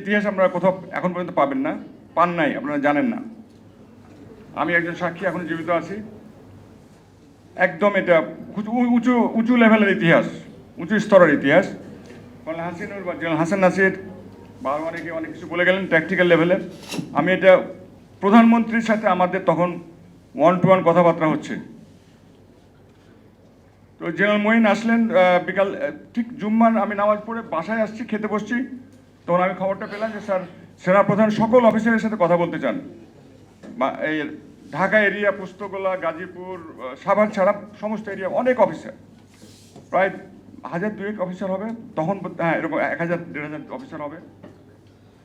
ইতিহাস আপনারা কোথাও এখন পর্যন্ত পাবেন না, পান নাই, আপনারা জানেন না। আমি একজন সাক্ষী, এখন জীবিত আছি। একদম এটা উঁচু উঁচু লেভেলের ইতিহাস, উঁচু স্তরের ইতিহাস। কর্নেল হাসিনুর বা জেনারেল হাসান নাসির বা অনেকে অনেক কিছু বলে গেলেন প্র্যাকটিক্যাল লেভেলে আমি এটা প্রধানমন্ত্রীর সাথে আমাদের তখন ওয়ান টু ওয়ান কথাবার্তা হচ্ছে। তো জেনারেল মঈন আসলেন বিকাল ঠিক জুম্মার আমি নামাজ পড়ে বাসায় আসছি, খেতে বসছি। তখন আমি খবরটা পেলাম যে স্যার, সেনাপ্রধান সকল অফিসারের সাথে কথা বলতে চান। এই ঢাকা এরিয়া, পুস্তকলা, গাজীপুর সাভার ছাড়া সমস্ত এরিয়া, অনেক অফিসার। প্রায় হাজার দুয়েক অফিসার হবে, তখন হ্যাঁ এরকম এক হাজার, দেড় হাজার অফিসার হবে।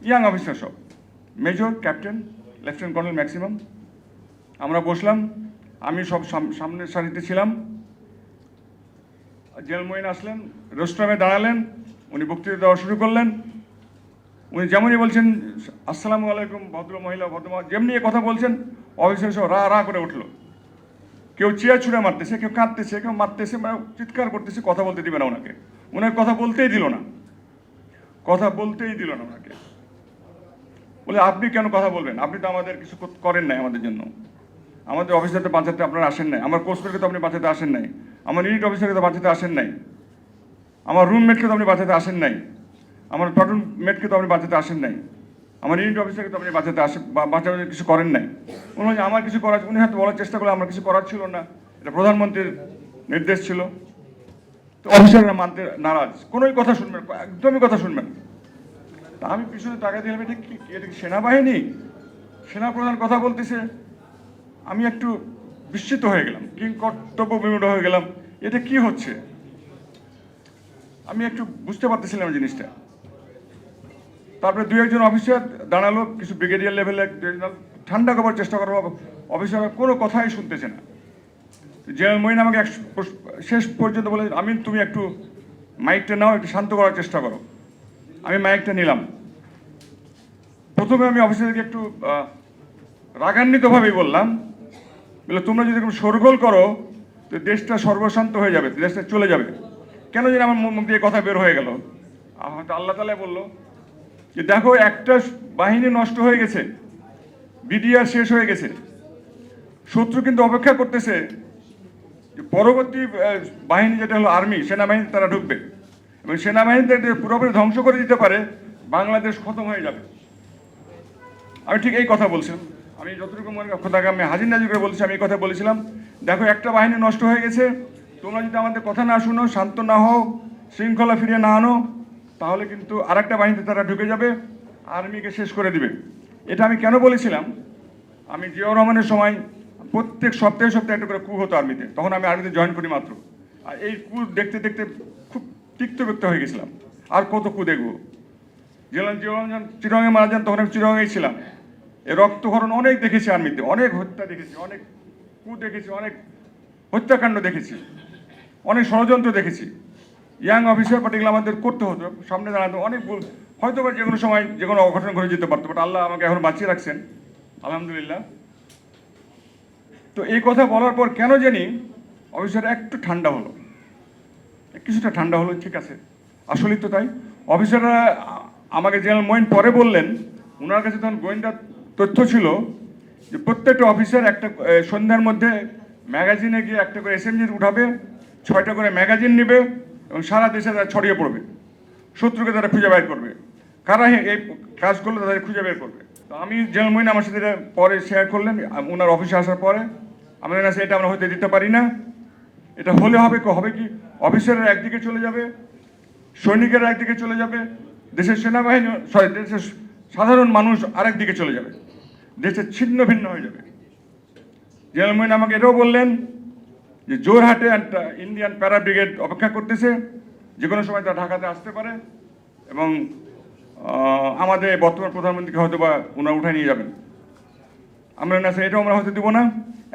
ইয়াং অফিসার সব। Major, captain, lieutenant colonel maximum. আমরা বসলাম, আমি সব সাম- সামনের সারিতে ছিলাম। জেল মইন আসলেন রোস্টামে দাঁড়ালেন, উনি বক্তৃতা দেওয়া শুরু করলেন। উনি যেমনই বলছেন, আসসালামু আলাইকুম, ভদ্র মহিলা ভদ্র যেমনি কথা বলছেন অফিসার সব রা রা করে উঠল। কেউ চেয়ার ছুঁড়ে মারতেছে, কেউ কাঁদতেছে, কেউ মারতেছে মানে চিৎকার করতেছে, কথা বলতে দিবে না ওনাকে। ওনার কথা বলতেই দিল না। কথা বলতেই দিল না ওনাকে। বলে, আপনি কেন কথা বলবেন? আপনি তো আমাদের কিছু করেন নাই আমাদের জন্য। আমাদের অফিসারকে বাঁচাতে আপনারা আসেন নাই। আমার কোর্সকে তো আপনি বাঁচাতে আসেন নাই। আমার ইউনিট অফিসারকে তো বাঁচাতে আসেন নাই। আমার রুমমেটকে তো আপনি বাঁচাতে আসেন নাই। আমার প্লাটুন মেটকে তো আপনি বাঁচাতে আসেন নাই। আমার ইউনিট অফিসারকে তো আপনি বাঁচাতে আসেন বা- বাঁচানোর কিছু করেন নাই। উনি আমার কিছু করার উনি হয়তো বলার চেষ্টা করলে আমার কিছু করার ছিল না। এটা প্রধানমন্ত্রীর নির্দেশ ছিল। তো অফিসাররা মানতে নারাজ। কোনোই কথা শুনবেন একদমই কথা শুনবেন তা আমি পিছনে টাকা দিলাম এটা কি এটা কি সেনাবাহিনী? সেনাপ্রধান কথা বলতেছে। আমি একটু বিস্মিত হয়ে গেলাম কিং কর্তব্য বিমূঢ় হয়ে গেলাম। এটা কি হচ্ছে? আমি একটু বুঝতে পারতেছিলাম জিনিসটা। তারপরে দু একজন অফিসার দাঁড়াল, কিছু ব্রিগেডিয়ার লেভেলে ঠান্ডা করার চেষ্টা করার অফিসার কোনো কথাই শুনতেছে না। জেনারেল মইন আমাকে শেষ পর্যন্ত বলে আমি তুমি একটু মাইকটা নাও, একটু শান্ত করার চেষ্টা করো। আমি মাইকটা নিলাম। প্রথমে আমি অফিসারকে একটু রাগান্বিতভাবেই বললাম, বলে, তোমরা যদি কোনো শোরগোল করো, তো দেশটা সর্বশান্ত হয়ে যাবে, দেশটা চলে যাবে। কেন জানি আমার মুখ দিয়ে কথা বের হয়ে গেল। হয়তো আল্লাহ তালা বলল যে দেখো একটা বাহিনী নষ্ট হয়ে গেছে, বিডিআর শেষ হয়ে গেছে। শত্রু কিন্তু অপেক্ষা করতেছে পরবর্তী বাহিনী যেটা হলো আর্মি, সেনাবাহিনী তারা ঢুকবে। এবং সেনাবাহিনী যদি পুরোপুরি ধ্বংস করে দিতে পারে, বাংলাদেশ খতম হয়ে যাবে। আমি ঠিক এই কথা বলছিলাম। আমি যতটুকু মনে কথাকে আমি হাজির নাজির করে বলছি, আমি এই কথা বলেছিলাম। দেখো, একটা বাহিনী নষ্ট হয়ে গেছে। তোমরা যদি আমাদের কথা না শুনো, শান্ত না হও, শৃঙ্খলা ফিরিয়ে না আনো। তাহলে কিন্তু আরেকটা বাহিনীতে তারা ঢুকে যাবে, আর্মিকে শেষ করে দিবে। এটা আমি কেন বলেছিলাম? আমি জিয়াউর রহমানের সময় প্রত্যেক সপ্তাহে সপ্তাহে একটা করে কু হতো আর্মিতে, তখন আমি আর্মিতে জয়েন করি মাত্র। আর এই কু দেখতে দেখতে খুব তিক্ত ব্যক্ত হয়ে গেছিলাম। আর কত কু দেখব? জেলান জিয়াউর যখন চিরঙে মারা যান, তখন আমি চিরঙেই ছিলাম। এ রক্তক্ষরণ অনেক দেখেছি আর্মিতে, অনেক হত্যা দেখেছি, অনেক কু দেখেছি, অনেক হত্যাকাণ্ড দেখেছি, অনেক ষড়যন্ত্র দেখেছি। ইয়াং অফিসার পার্টিগুলো আমাদের করতে হতো। সামনে দাঁড়াতো অনেক ভুল। হয়তো বা যে কোনো সময় যে কোনো অঘটন ঘটে যেতে পারতো। বাট আল্লাহ আমাকে এখন বাঁচিয়ে রাখছেন। আলহামদুলিল্লাহ। তো এই কথা বলার পর কেন জানি অফিসার একটু ঠান্ডা হলো। কিছুটা ঠান্ডা হলো, ঠিক আছে। আসলেই তো তাই। অফিসাররা আমাকে জেনারেল মইন পরে বললেন ওনার কাছে তখন গোয়েন্দা তথ্য ছিল যে প্রত্যেকটা অফিসার একটা সন্ধ্যার মধ্যে ম্যাগাজিনে গিয়ে একটা করে এসএমজি উঠাবে, ছয়টা করে ম্যাগাজিন নেবে এবং সারা দেশে তারা ছড়িয়ে পড়বে। শত্রুকে তারা খুঁজে বের করবে। কারা এই কাজ করলে তাদের খুঁজে বের করবে। তো আমি জেনারেল মইন আমার সাথে পরে শেয়ার করলেন। ওনার অফিসে আসার পরে আমাদের কাছে এটা আমরা হতে দিতে পারি না। এটা হলে হবে হবে কি? অফিসাররা একদিকে চলে যাবে, সৈনিকেরা একদিকে চলে যাবে, দেশের সেনাবাহিনী সরি দেশের সাধারণ মানুষ আরেক দিকে চলে যাবে। দেশের ছিন্ন ভিন্ন হয়ে যাবে। জেনারেল মইন আমাকে এটাও বললেন যে জোরহাটে একটা ইন্ডিয়ান প্যারা ব্রিগেড অপেক্ষা করতেছে, যে কোনো সময় তারা ঢাকাতে আসতে পারে এবং আমাদের বর্তমান প্রধানমন্ত্রীকে হয়তো বা ওনারা উঠায় নিয়ে যাবেন। আমরা না এটাও আমরা হতে দেবো না।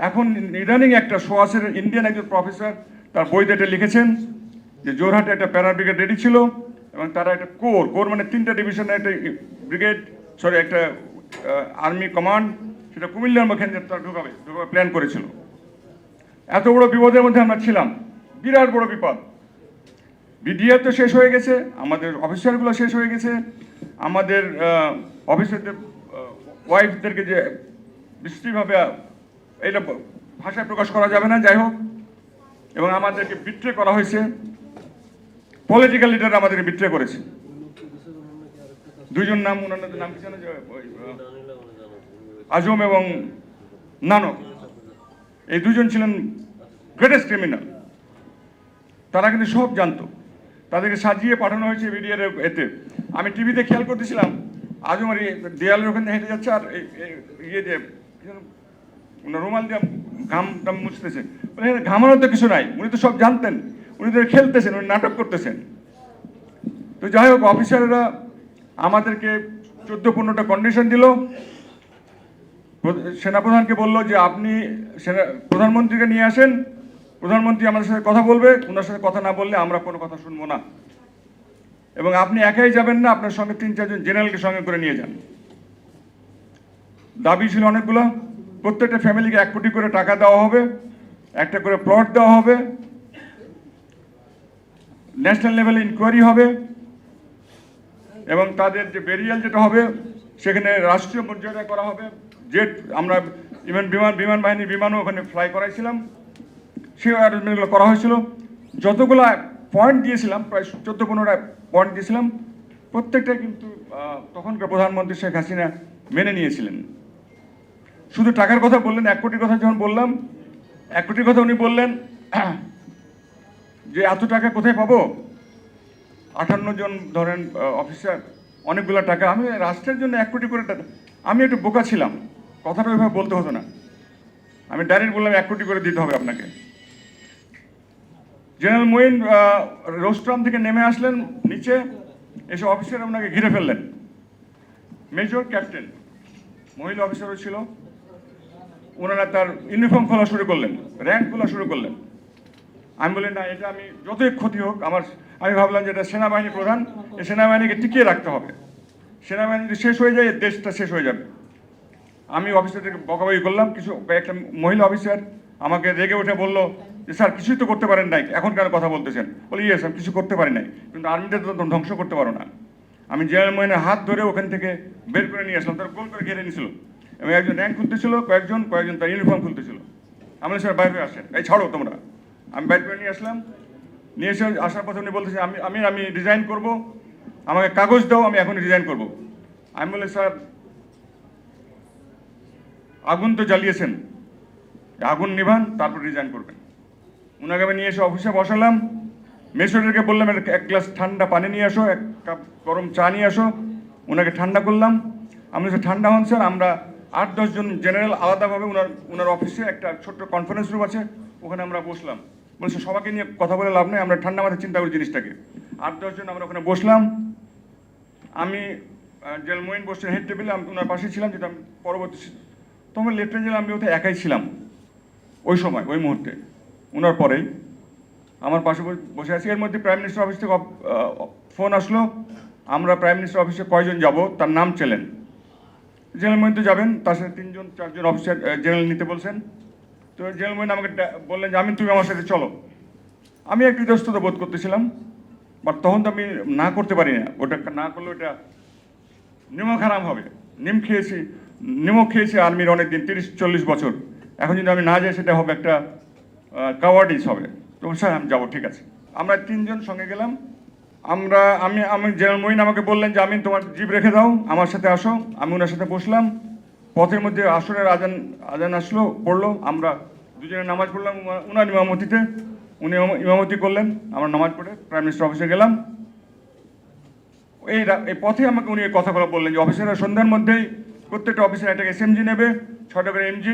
এখন ইদানিং একটা সোয়াসের ইন্ডিয়ান একজন প্রফেসর তার বইতে এটা লিখেছেন, যে জোরহাটে একটা প্যারা ব্রিগেড রেডি ছিল এবং তারা একটা কোর কোর মানে তিনটা ডিভিশনের একটা ব্রিগেড সরি একটা আর্মি কমান্ড সেটা কুমিল্লার মুখে তারা ঢুকাবে ঢুকাবে প্ল্যান করেছিল। এত বড় বিপদের মধ্যে আমরা ছিলাম। বিরাট বড় বিপদ। বিডিআর তো শেষ হয়ে গেছে, আমাদের অফিসারগুলো শেষ হয়ে গেছে, আমাদের অফিসারদের ওয়াইফদেরকে যে বিশ্রীভাবে এটা ভাষায় প্রকাশ করা যাবে না, যাই হোক। এবং আমাদেরকে বিট্রে করা হয়েছে। পলিটিক্যাল লিডার আমাদেরকে বিট্রে করেছে। দুইজন নাম ওনাদের নাম কি জানো আজম এবং নানক। এই দুজন ছিলেন গ্রেটেস্ট ক্রিমিনাল তারা কিন্তু সব জানতো। তাদেরকে সাজিয়ে পাঠানো হয়েছে মিডিয়ার এতে। আমি টিভিতে খেয়াল করতেছিলাম আর এই দেয়ালের ওখানে হেঁটে যাচ্ছে আর ইয়ে উনি রুমাল দিয়ে ঘাম টাম মুছতেছে। "এখানে ঘামানোর তো কিছু নাই, উনি তো সব জানতেন, উনি তো খেলতেছেন, উনি নাটক করতেছেন। তো যাই হোক, অফিসাররা আমাদেরকে চোদ্দ পনেরোটা কন্ডিশন দিল। সেনাপ্রধানকে বলল যে আপনি সেনা প্রধানমন্ত্রীকে নিয়ে আসেন, প্রধানমন্ত্রী আমাদের সাথে কথা বলবে, ওনার সাথে কথা না বললে আমরা কোনো কথা শুনব না। এবং আপনি একাই যাবেন না, আপনার সঙ্গে তিন চারজন জেনারেলকে সঙ্গে করে নিয়ে যান। দাবি ছিল অনেকগুলো। প্রত্যেকটা ফ্যামিলিকে এক কোটি করে টাকা দেওয়া হবে, একটা করে প্লট দেওয়া হবে, ন্যাশনাল লেভেলে ইনকোয়ারি হবে, এবং তাদের যে বেরিয়াল যেটা হবে, সেখানে রাষ্ট্রীয় মর্যাদা করা হবে। জেট, আমরা ইভেন বিমান বিমান বাহিনীর বিমানও ওখানে ফ্লাই করাইছিলাম। সেই অ্যারেঞ্জমেন্টগুলো করা হয়েছিল। যতগুলো পয়েন্ট দিয়েছিলাম, প্রায় চোদ্দ পনেরোটা পয়েন্ট দিয়েছিলাম। প্রত্যেকটা কিন্তু তখনকার প্রধানমন্ত্রী শেখ হাসিনা মেনে নিয়েছিলেন। শুধু টাকার কথা বললেন এক কোটির কথা যখন বললাম, এক কোটির কথা উনি বললেন, যে এত টাকা কোথায় পাবো? আটান্ন জন ধরেন অফিসার অনেকগুলো টাকা। আমি রাষ্ট্রের জন্য এক কোটি করে টাকা আমি একটু বোকা ছিলাম। কথাটা ওইভাবে বলতে হতো না। আমি ডাইরেক্ট বললাম, এক কোটি করে দিতে হবে আপনাকে। জেনারেল মঈন রোস্ট্রাম থেকে নেমে আসলেন নিচে, এসে অফিসার ওনাকে ঘিরে ফেললেন। মেজর ক্যাপ্টেন, মহিলা অফিসারও ছিল। ওনারা তার ইউনিফর্ম খোলা শুরু করলেন, র্যাঙ্ক খোলা শুরু করলেন। আমি বলি না, এটা আমি যতই ক্ষতি হোক, আমার, আমি ভাবলাম যে এটা সেনাবাহিনী প্রধান এই সেনাবাহিনীকে টিকিয়ে রাখতে হবে। সেনাবাহিনী যদি শেষ হয়ে যায়, দেশটা শেষ হয়ে যাবে। আমি অফিসারদেরকে বকাবকি করলাম, কিছু একটা মহিলা অফিসার আমাকে রেগে উঠে বলল যে, স্যার, কিছুই তো করতে পারেন নাই, এখন কেন কথা বলতেছেন? বলি ইয়ে স্যার, কিছু করতে পারি নাই, কিন্তু আর্মিতে তো ধ্বংস করতে পারো না। আমি জেনারেল মহিনের হাত ধরে ওখান থেকে বের করে নিয়ে আসলাম, তার গোল করে ঘিরে নিয়েছিল এবং একজন র্যাঙ্ক খুলতেছিল, কয়েকজন কয়েকজন তার ইউনিফর্ম খুলতেছিল। আমি স্যার, বাইরে আসেন, এই ছাড়ো তোমরা। আমি বাইর করে নিয়ে আসলাম, নিয়ে এসে আসার পথে উনি বলতেছে, আমি আমি আমি রিজাইন করব, আমাকে কাগজ দাও, আমি এখনই রিজাইন করব। আমি বলি, স্যার আগুন তো জ্বালিয়েছেন। আগুন নিভান, তারপর রিজাইন করবেন। ওনাকে আমি নিয়ে এসে অফিসে বসালাম। মেসোডারকে বললাম "একটা- এক গ্লাস ঠান্ডা পানি নিয়ে আসো, এক কাপ গরম চা নিয়ে আসো। ওনাকে ঠান্ডা করলাম। আমি ঠান্ডা হন স্যার, আমরা আট দশজন জেনারেল আলাদাভাবে ওনার ওনার অফিসে একটা ছোট্ট কনফারেন্স রুম আছে, ওখানে আমরা বসলাম। বলছে সবাইকে নিয়ে কথা বলে লাভ নেই, আমরা ঠান্ডা মাথায় চিন্তা করি জিনিসটাকে। আট দশজন আমরা ওখানে বসলাম। আমি জেল মইন বসছেন হেড টেবিলে আমি ওনার পাশে ছিলাম, যেটা আমি পরবর্তী তোমার লেফটেন্যান্ট জেনারেল, আমি ওতে একাই ছিলাম। ওই সময়, ওই মুহূর্তে। ওনার পরেই আমার পাশে বসে- আছি। এর মধ্যে প্রাইম মিনিস্টার অফিস থেকে ফোন আসলো। আমরা প্রাইম মিনিস্টার অফিসে কয়জন যাব, তার নাম চেলেন। জেনারেল মহিন তো যাবেন, তার সাথে তিনজন, চারজন অফিসার জেনারেল নিতে বলছেন। তো জেনারেল মহিন আমাকে বললেন যে, আমি, তুমি আমার সাথে চলো। আমি একটু ইতস্তত বোধ করতেছিলাম, বাট তখন তো আমি না করতে পারি না। ওটা না করলে ওটা নিমক হারাম হবে। নিম খেয়েছি। নিমক খেয়েছি আর্মির অনেক দিন তিরিশ, চল্লিশ বছর। এখন যদি আমি না যাই, সেটা হবে একটা কাওয়ার্ডিস হবে। তো স্যার, আমি যাব, ঠিক আছে। আমরা তিনজন সঙ্গে গেলাম। আমরা, আমি আমি জেনারেল মহিন আমাকে বললেন যে আমি তোমার জিপ রেখে দাও, আমার সাথে আসো। আমি ওনার সাথে বসলাম। পথের মধ্যে আসরের আজান আজান আসলো, পড়ল। আমরা দুজনে নামাজ পড়লাম উনার ইমামতিতে। উনি ইমামতি করলেন। আমরা নামাজ পড়ে প্রাইম মিনিস্টার অফিসে গেলাম। এই পথে আমাকে উনি কথা বলা বললেন যে, অফিসাররা সন্ধ্যার মধ্যেই প্রত্যেকটা অফিসের একটা এসএমজি নেবে ছটা করে এমজি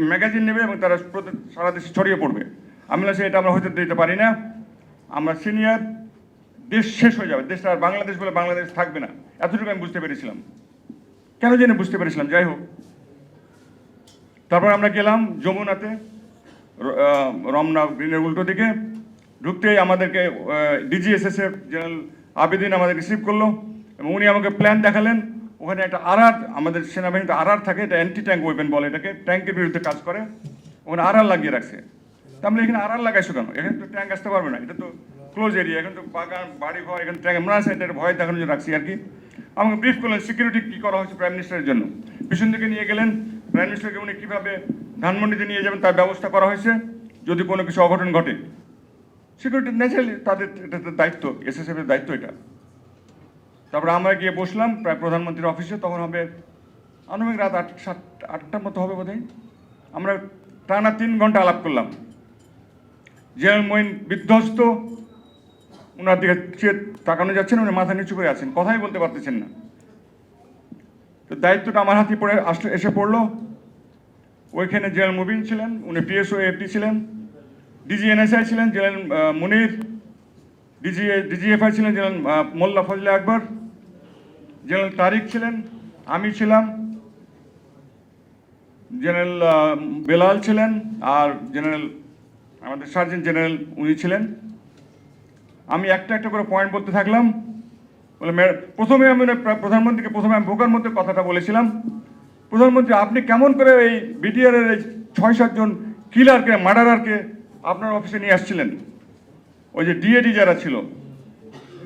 ম্যাগাজিন নেবে এবং তারা সারা দেশে ছড়িয়ে পড়বে। আমি "সে এটা আমরা হতে দিতে পারি না। আমরা সিনিয়র দেশ শেষ হয়ে যাবে। দেশটা আর বাংলাদেশ বলে বাংলাদেশ থাকবে না। এতটুকু আমি বুঝতে পেরেছিলাম। কেন জেনে বুঝতে পেরেছিলাম, যাই হোক। তারপর আমরা গেলাম যমুনাতে রমনা গ্রিনের উল্টো দিকে। ঢুকতেই আমাদেরকে ডিজিএসএস এর জেনারেল আবেদিন আমাদের রিসিভ করল এবং উনি আমাকে প্ল্যান দেখালেন। ওখানে একটা আরআর, আমাদের সেনাবাহিনীতে আরআর থাকে, এটা অ্যান্টি ট্যাঙ্ক ওয়েপেন বলে এটাকে ট্যাঙ্কের বিরুদ্ধে কাজ করে। ওখানে আরআর লাগিয়ে রাখছে। তা আমরা এখানে আরআর লাগাইছো কেন? এখানে তো ট্যাঙ্ক আসতে পারবে না, এটা তো ক্লোজ এরিয়া এখানে তো বাগান, বাড়ি ঘর, এখানে ট্যাঙ্ক আমরা এটা ভয় দেখানোর জন্য রাখছি আর কি। আমাকে ব্রিফ করলেন সিকিউরিটি কী করা হয়েছে প্রাইম মিনিস্টারের জন্য। পিছন দিকে নিয়ে গেলেন প্রাইম মিনিস্টারকে উনি কীভাবে ধানমন্ডিতে নিয়ে যাবেন, তার ব্যবস্থা করা হয়েছে, যদি কোনো কিছু অঘটন ঘটে। সিকিউরিটি ন্যাচারালি তাদের, এটা দায়িত্ব এসএসএফ এর দায়িত্ব এটা। তারপরে আমরা গিয়ে বসলাম, প্রায় প্রধানমন্ত্রীর অফিসে, তখন হবে, আনুমানিক রাত আট, সাত, আটটার মতো হবে বোধহয়। আমরা টানা তিন ঘণ্টা আলাপ করলাম। জেনারেল মইন বিধ্বস্ত ওনার দিকে চেয়ে তাকানো যাচ্ছেন উনি মাথা নিচু করে আছেন, কথাই বলতে পারতেছেন না। তো দায়িত্বটা আমার হাতে পড়ে আসলে এসে পড়ল। ওইখানে জেনারেল মুবিন ছিলেন, উনি পিএসও এফডি ছিলেন ডিজি এনএসআই ছিলেন, জেনারেল মুনির ডিজি ডিজিএফআই ছিলেন, জেনারেল মোল্লা ফজলে আকবর জেনারেল তারিক ছিলেন, আমি ছিলাম। জেনারেল বেলাল ছিলেন আর জেনারেল, আমাদের সার্জেন্ট জেনারেল উনি ছিলেন। আমি একটা একটা করে পয়েন্ট বলতে থাকলাম। বলে প্রথমে আমি প্রধানমন্ত্রীকে প্রথমে আমি বোকার মধ্যে কথাটা বলেছিলাম। প্রধানমন্ত্রী, আপনি কেমন করে এই বিডিআর এর এই ছয় সাতজন কিলারকে মার্ডারারকে আপনার অফিসে নিয়ে আসছিলেন? ওই যে ডিএডি যারা ছিল,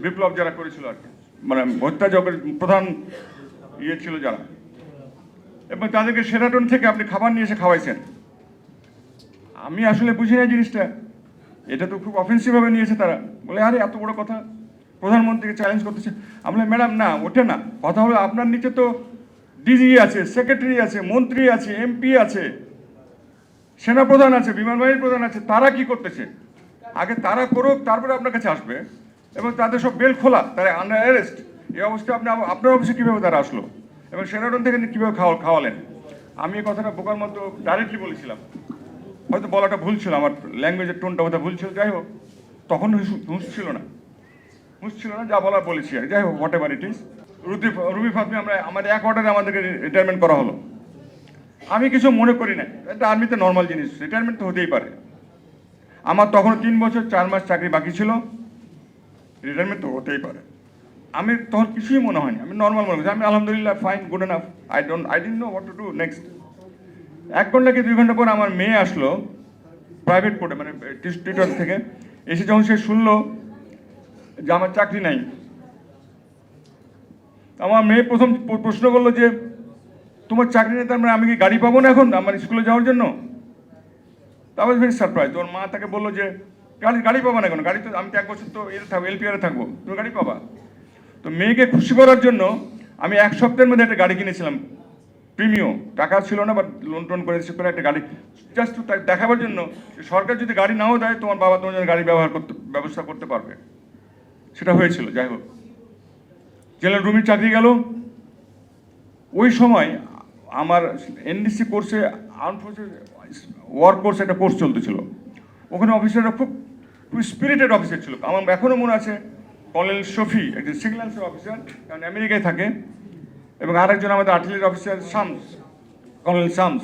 বিপ্লব যারা করেছিল আর কি। মানে হত্যাযজ্ঞের প্রধান ইয়ে ছিল যারা। এবং তাদেরকে সেরাটন থেকে আপনি খাবার নিয়ে এসে খাওয়াইছেন। আমি আসলে বুঝি না জিনিসটা। এটা তো খুব অফেন্সিভভাবে নিয়েছে তারা। বলে আরে এত বড় কথা। প্রধানমন্ত্রীকে চ্যালেঞ্জ করতেছে। আমি বললাম, ম্যাডাম না ওঠে না। কথা হলো আপনার নিচে তো ডিজি আছে সেক্রেটারি আছে মন্ত্রী আছে এমপি আছে সেনাপ্রধান আছে বিমান বাহিনীর প্রধান আছে তারা কি করতেছে? আগে তারা করুক তারপরে আপনার কাছে আসবে। এবং তাদের সব বেল খোলা, তারা আন্ডার অ্যারেস্ট এই অবস্থায় আপনি আপনার অফিসে কীভাবে তারা আসলো? এবং সেনাটন থেকে কীভাবে খাওয়া খাওয়ালেন? আমি এই কথাটা বোকার মতো ডাইরেক্টলি বলেছিলাম। হয়তো বলাটা ভুল ছিল, আমার ল্যাঙ্গুয়েজের টোনটা হয়তো ভুল ছিল, যাই হোক। তখন হুঁশ ছিল না। হুঁশ ছিল না, যা বলার বলেছি আর যাই হোক whatever it is Ruby Ruby Fatmi, আমরা আমাদের এক অর্ডারে আমাদেরকে রিটায়ারমেন্ট করা হলো। আমি কিছু মনে করি না। এটা আর্মিতে নর্মাল জিনিস। রিটায়ারমেন্ট তো হতেই পারে। আমার তখন তিন বছর, চার মাস চাকরি বাকি ছিল। রিটায়ারমেন্ট তো হতেই পারে। আমি তখন কিছুই মনে হয়নি। আমি নর্মাল মনে করছি আমি আলহামদুলিল্লাহ fine good enough I don't I didn't know what to do next এক ঘণ্টা কি দুই ঘণ্টা পর আমার মেয়ে আসলো প্রাইভেট কোর্টে মানে টিউটর থেকে। এসে যখন সে শুনলো যে আমার চাকরি নাই, আমার মেয়ে প্রথম প্রশ্ন করল যে, তোমার চাকরি নেই তার মানে আমি কি গাড়ি পাবো না এখন? আমার স্কুলে যাওয়ার জন্য? তারপর ভেরি সারপ্রাইজ ওর মা তাকে বলল যে গাড়ি গাড়ি পাবা না কেন? গাড়ি তো আমি তো এক বছর তো এতে থাকব এলপিআরে থাকব, তুমি গাড়ি পাবা। তো মেয়েকে খুশি করার জন্য আমি এক সপ্তাহের মধ্যে একটা গাড়ি কিনেছিলাম প্রিমিয়ম টাকা ছিল না বাট লোন টোন করে সে করে একটা গাড়ি। জাস্ট দেখাবার জন্য, সরকার যদি গাড়ি নাও দেয়, তোমার বাবা তোমার জন্য গাড়ি ব্যবহার করতে ব্যবস্থা করতে পারবে। সেটা হয়েছিল, যাই হোক। জেনারেল রুমির চাকরি গেল, ওই সময় আমার এনডিসি কোর্সে আর্ম ফোর্সেস ওয়ার কোর্স একটা কোর্স চলতেছিল। ওখানে অফিসাররা খুব স্পিরিটেড অফিসার ছিল। আমার এখনও মনে আছে কর্নেল শফি, একজন সিগন্যালসের অফিসার কারণ আমেরিকায় থাকে, এবং আরেকজন আমাদের artillery officer Shams colonel Shams.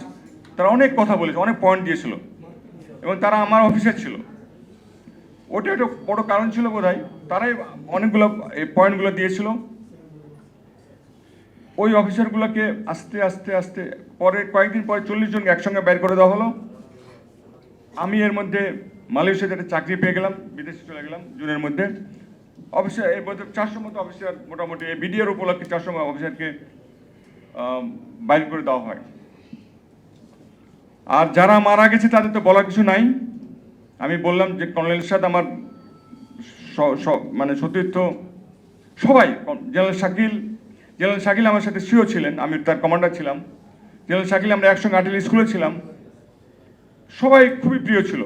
তারা অনেক কথা বলেছে, অনেক পয়েন্ট দিয়েছিল, এবং তারা আমার অফিসার ছিল। ওটা একটা বড় কারণ ছিল বোধ হয় তারাই অনেকগুলো এই পয়েন্টগুলো দিয়েছিল। ওই অফিসারগুলোকে আস্তে আস্তে আস্তে, পরে কয়েকদিন পরে চল্লিশ জনকে একসঙ্গে বের করে দেওয়া হলো। আমি এর মধ্যে মালয়েশিয়াতে একটা চাকরি পেয়ে গেলাম, বিদেশে চলে গেলাম জুনের মধ্যে। অফিসার এর মধ্যে চারশো মতো অফিসার, মোটামুটি বিডিআর উপলক্ষে চারশো অফিসারকে বাইর করে দেওয়া হয়। আর যারা মারা গেছে তাদের তো বলার কিছু নাই। আমি বললাম যে কর্নেল সাদ আমার মানে সতীর্থ সবাই জেনারেল শাকিল জেনারেল শাকিল আমার সাথে সিও ছিলেন, আমি তার কমান্ডার ছিলাম। জেনারেল শাকিল আমরা একসঙ্গে আর্টিলারি স্কুলে ছিলাম। সবাই খুবই প্রিয় ছিল।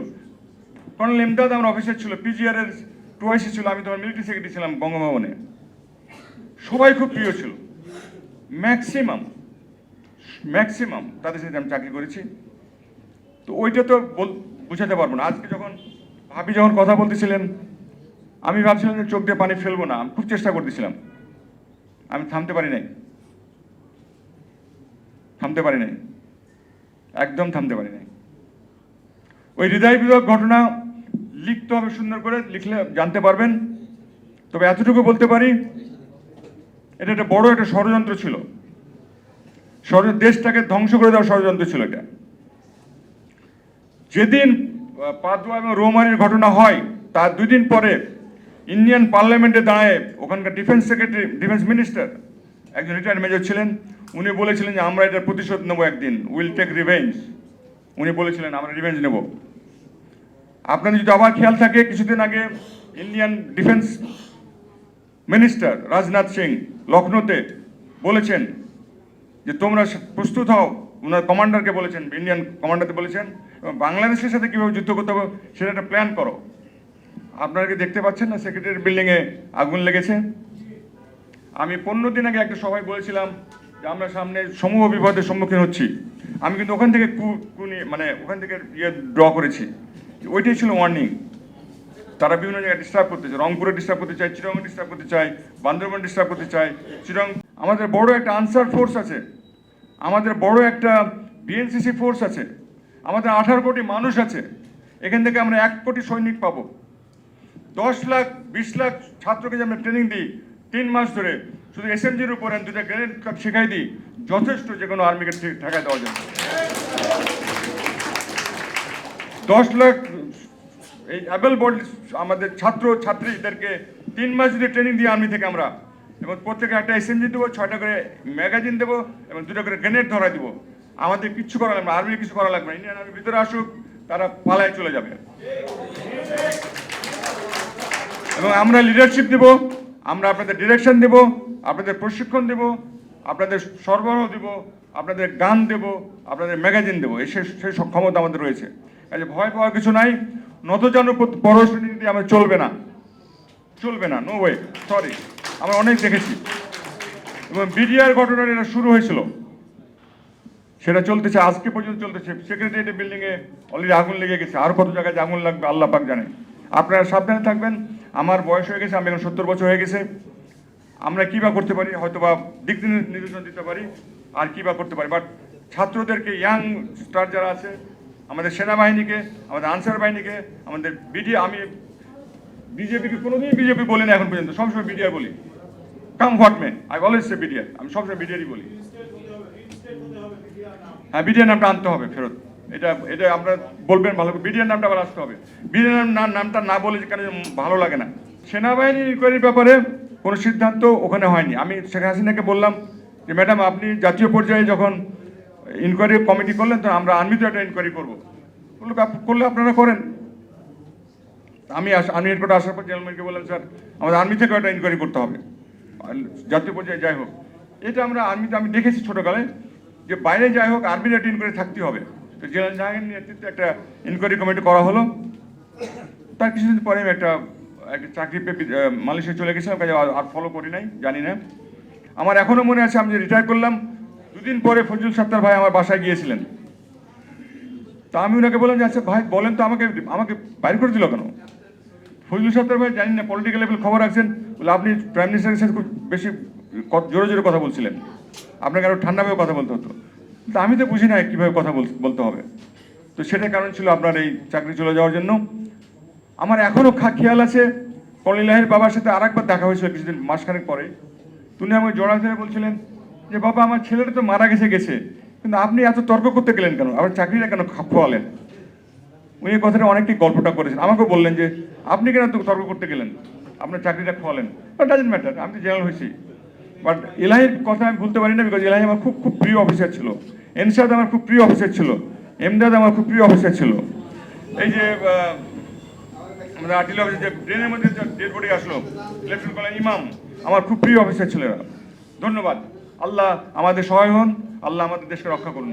কর্নেল এমদাদ আমার অফিসার ছিল পিজিআর এর টুয়াইসি ছিল, আমি তোমার মিলিটারি সেক্রেটারি ছিলাম বঙ্গভবনে। সবাই খুব প্রিয় ছিল। ম্যাক্সিমাম ম্যাক্সিমাম তাদের সাথে আমি চাকরি করেছি। তো ওইটা তো বোঝাতে পারব না। আজকে যখন ভাবি যখন কথা বলতেছিলেন, আমি ভাবছিলাম যে চোখ দিয়ে পানি ফেলব না, আমি খুব চেষ্টা করতেছিলাম। আমি থামতে পারি নাই। থামতে পারি নাই। একদম থামতে পারি নাই। ওই হৃদয় বিভাগ ঘটনা লিখতে হবে সুন্দর করে, লিখলে জানতে পারবেন। তবে এতটুকু বলতে পারি, এটা একটা বড় একটা ষড়যন্ত্র ছিল। দেশটাকে ধ্বংস করে দেওয়ার ষড়যন্ত্র ছিল এটা। যেদিন পাদুয়া এবং রোমারির ঘটনা হয়, তার দুই দিন পরে ইন্ডিয়ান পার্লামেন্টে দাঁড়ায় ওখানকার ডিফেন্স সেক্রেটারি, ডিফেন্স মিনিস্টার, একজন রিটায়ার্ড মেজর ছিলেন। উনি বলেছিলেন যে, আমরা এটার প্রতিশোধ নেব একদিন, উইল টেক রিভেঞ্জ। উনি বলেছিলেন, আমরা রিভেঞ্জ নেব। আপনাদের যদি আবার খেয়াল থাকে, কিছুদিন আগে Indian defence minister Rajnath Singh লখনৌতে বলেছেন যে, তোমরা প্রস্তুত হও। ওনার কমান্ডারকে বলেছেন ইন্ডিয়ান কমান্ডারকে বলেছেন, এবং বাংলাদেশের সাথে কীভাবে যুদ্ধ করতে হবে সেটা একটা প্ল্যান করো। আপনারা কি দেখতে পাচ্ছেন না, সেক্রেটারি বিল্ডিংয়ে আগুন লেগেছে? আমি পনেরো দিন আগে একটা সভায় বলেছিলাম যে, আমরা সামনে সমূহ বিপদের সম্মুখীন হচ্ছি। আমি কিন্তু ওখান থেকে কু- মানে ওখান থেকে ইয়ে ড্র করেছি। ওইটাই ছিল ওয়ার্নিং তারা বিভিন্ন জায়গায় ডিস্টার্ব করতে চায়। রংপুরে ডিস্টার্ব করতে চায় চিরং ডিস্টার্ব করতে চায়, বান্দরবান ডিস্টার্ব করতে চায়। চিরং আমাদের বড় একটা আনসার ফোর্স আছে। আমাদের বড় একটা বিএনসিসি ফোর্স আছে। আমাদের আঠারো কোটি মানুষ আছে। এখান থেকে আমরা এক কোটি সৈনিক পাবো। দশ লাখ, বিশ লাখ ছাত্রকে যে আমরা ট্রেনিং দিই, তিন মাস ধরে শুধু এসএমজির উপরে দুটা গ্রেনেড শেখাই দিই, যথেষ্ট যে কোনো আর্মিকে ঠিক- ঠেকায় দেওয়ার জন্য দশ লাখ, এই অ্যাবেল বডি আমাদের ছাত্র, ছাত্রীদেরকে তিন মাস যদি ট্রেনিং দিই আর্মি থেকে আমরা। এবং প্রত্যেকে একটা এসএমজি দেবো, ছয়টা করে ম্যাগাজিন দেবো, এবং দুটো করে গ্রেনেড ধরা দিব। আমাদের কিচ্ছু করা লাগবে না আর্মির কিছু করা লাগবে ইন্ডিয়ান আর্মি ভিতরে আসুক, তারা পালায় চলে যাবে। এবং আমরা লিডারশিপ দেব, আমরা আপনাদের ডিরেকশন দেব, আপনাদের প্রশিক্ষণ দেব, আপনাদের সরবরাহ দেব, আপনাদের গান দেব, আপনাদের ম্যাগাজিন দেবো এই সেই ক্ষমতা আমাদের রয়েছে। কাজে ভয় পাওয়ার কিছু নাই। নতজন পররাষ্ট্র নীতি আমরা চলবে না। চলবে না নো ওয়ে সরি আমরা অনেক দেখেছি। এবং বিডিআর ঘটনার এটা শুরু হয়েছিল। সেটা চলতেছে, আজকে পর্যন্ত চলতেছে। সেক্রেটারিয়েট বিল্ডিংয়ে অলরেডি আগুন লেগে গেছে। আর কত জায়গায় আগুন লাগবে আল্লাহ পাক জানে। আপনারা সাবধানে থাকবেন, আমার বয়স হয়ে গেছে, আমি এখন সত্তর বছর হয়ে গেছে। আমরা কী বা করতে পারি, হয়তো বা দিক নির্দেশন দিতে পারি, আর কী বা করতে পারি। বাট ছাত্রদেরকে ইয়াং স্টার যারা আছে আমাদের সেনাবাহিনীকে, আমাদের আনসার বাহিনীকে, আমাদের বিডি, আমি বিজেপিকে কোনোদিনই বিজেপি বলি না এখন পর্যন্ত, সবসময় বিডিআর বলি। Come what may I always say BDR, আমি সবসময় বিডিআরই বলি। হ্যাঁ বিডিআর নামটা আনতে হবে ফেরত। এটা এটা আপনারা বলবেন ভালো করে, বিডিআর নামটা আবার আসতে হবে। বিডিআর নাম নামটা না বলে কেন ভালো লাগে না। সেনাবাহিনী ইনকোয়ারির ব্যাপারে কোনো সিদ্ধান্ত ওখানে হয়নি। আমি শেখ হাসিনাকে বললাম যে, ম্যাডাম, আপনি জাতীয় পর্যায়ে যখন ইনকোয়ারি কমিটি করলেন, তো আমরা আর্মিতে একটা ইনকোয়ারি করব। বলল করলে আপনারা করেন। আমি আমি এরপরে আসার পর জেনারেলম্যানকে বললাম স্যার, আমাদের আর্মি থেকে একটা ইনকোয়ারি করতে হবে। জাতীয় পর্যায়ে যাই হোক। এটা আমরা আর্মিতে, আমি দেখেছি ছোটোকালে যে বাইরে যাই হোক, আর্মির একটা ইনকোয়ারি থাকতে হবে। তো জেনারেল জাহাঙ্গীর নেতৃত্বে একটা ইনকোয়ারি কমিটি করা হলো। তার কিছুদিন পরে আমি একটা একটা চাকরি পেয়ে মালয়েশিয়া চলে গেছিলাম, কাজে আর ফলো করি নাই, জানি না। আমার এখনও মনে আছে, আমি যে রিটায়ার করলাম দুদিন পরে ফজল সাত্তার ভাই আমার বাসায় গিয়েছিলেন। তা আমি ওনাকে বললাম যে আচ্ছা ভাই, বলেন তো আমাকে আমাকে বাইর করে দিল কেন? ফজলুল সত্তার ভাই জানি না পলিটিক্যাল লেভেল খবর রাখছেন, বলে, আপনি প্রাইম মিনিস্টারের সাথে খুব বেশি জোরে জোরে কথা বলছিলেন। আপনাকে আরও ঠান্ডাভাবে কথা বলতে হতো। তা আমি তো বুঝি না কীভাবে কথা বল- বলতে হবে। তো সেটা কারণ ছিল আপনার এই চাকরি চলে যাওয়ার জন্য। আমার এখনও খা, খেয়াল আছে কলিলাহের বাবার সাথে আরেকবার দেখা হয়েছিল কিছুদিন, মাসখানেক পরে। তিনি আমাকে জড়া ধরে বলছিলেন যে বাবা, আমার ছেলেটা তো মারা গেছে গেছে। কিন্তু আপনি এত তর্ক করতে গেলেন কেন? আবার চাকরিটা কেন খোয়ালেন? উনি এই কথাটা অনেকটি গল্পটা করেছেন। আমাকেও বললেন যে, আপনি কেন তর্ক করতে গেলেন? আপনার চাকরিটা খোয়ালেন? বাট ডাজেন্ট ম্যাটার আমি তো জেনারেল হয়েছি। বাট এলাহির কথা আমি ভুলতে পারি না বিকজ এলাহি আমার খুব খুব প্রিয় অফিসার ছিল। এনসাদ আমার খুব প্রিয় অফিসার ছিল। এমদাদ আমার খুব প্রিয় অফিসার ছিল। এই যে আমাদের আর্টিল অফিসে যে ট্রেনের মধ্যে ডেড বডি আসলো লেফটেন্ট কর্নেল ইমাম, আমার খুব প্রিয় অফিসার ছিল ধন্যবাদ। আল্লাহ আমাদের সহায় হন আল্লাহ আমাদের দেশকে রক্ষা করুন।